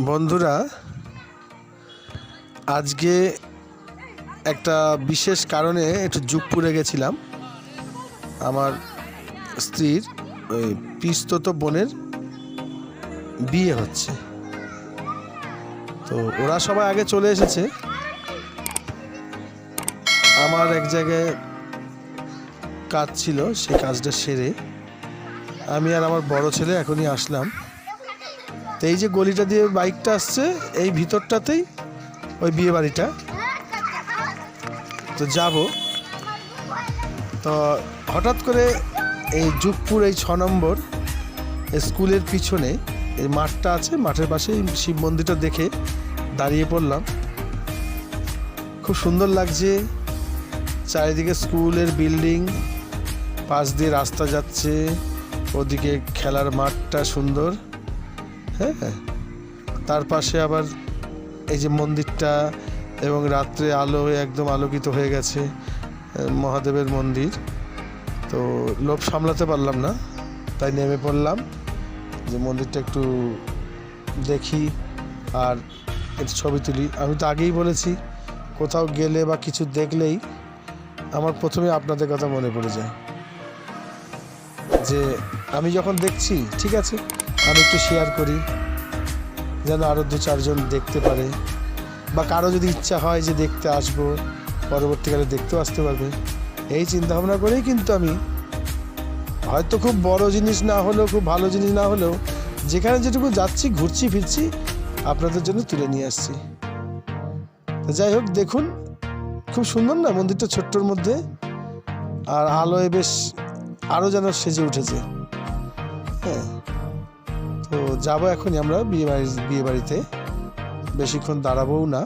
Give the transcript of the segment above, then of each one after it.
বন্ধুরা, আজকে একটা বিশেষ কারণে একটু যুগপুরে গেছিলাম। আমার স্ত্রীর ওই পিস্তত বোনের বিয়ে হচ্ছে। তো ওরা সবাই আগে চলে এসেছে। আমার এক জায়গায় কাজ ছিল সেই কাজটা সেরে। আমি আর আমার বড় ছেলে এখনই আসলাম। তো এই যে গলিটা দিয়ে বাইকটা আসছে, এই ভিতরটাতেই ওই বিয়ে বাড়িটা তো যাব। তো হঠাৎ করে এই যুগপুর এই ছ নম্বর স্কুলের পিছনে এই মাঠটা আছে, মাঠের পাশে শিব মন্দিরটা দেখে দাঁড়িয়ে পড়লাম। খুব সুন্দর লাগছে, চারিদিকে স্কুলের বিল্ডিং, পাশ দিয়ে রাস্তা যাচ্ছে, ওদিকে খেলার মাঠটা সুন্দর। হ্যাঁ। তার পাশে আবার এই যে মন্দিরটা এবং রাত্রে আলো একদম আলোকিত হয়ে গেছে মহাদেবের মন্দির। তো লোভ সামলাতে পারলাম না, তাই নেমে পড়লাম যে মন্দিরটা একটু দেখি আর একটু ছবি তুলি। আমি তো আগেই বলেছি, কোথাও গেলে বা কিছু দেখলেই আমার প্রথমে আপনাদের কথা মনে পড়ে যায়। যে আমি যখন দেখছি, ঠিক আছে? আমি একটু শেয়ার করি, যেন আরও দু চারজন দেখতে পারে। বা কারও যদি ইচ্ছা হয় যে দেখতে আসব, পরবর্তীকালে দেখতেও আসতে পারবে। এই চিন্তা ভাবনা করেই কিন্তু আমি, হয়তো খুব বড় জিনিস না হলেও, খুব ভালো জিনিস না হলেও, যেখানে যেটুকু যাচ্ছি, ঘুরছি, ফিরছি, আপনাদের জন্য তুলে নিয়ে আসছি। যাই হোক, দেখুন, খুব সুন্দর না মন্দিরটা ছোট্টর মধ্যে? আর আলোয় বেশ আরও যেন সেজে উঠেছে। হ্যাঁ। তো যাব এখনই আমরা বিয়ে বাড়ি, বিয়ে বাড়িতে। বেশিক্ষণ দাঁড়াবোও না।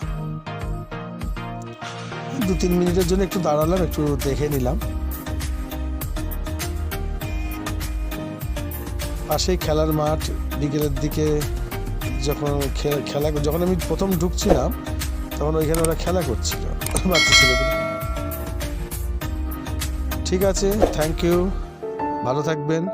দু তিন মিনিটের জন্য একটু দাঁড়ালাম, একটু দেখে নিলাম। পাশেই খেলার মাঠ, বিকেলের দিকে যখন খেলা, যখন আমি প্রথম ঢুকছিলাম, তখন ওইখানে ওরা খেলা করছিল, বাচ্চা ছেলেদের। ঠিক আছে থ্যাংক ইউ ভালো থাকবেন।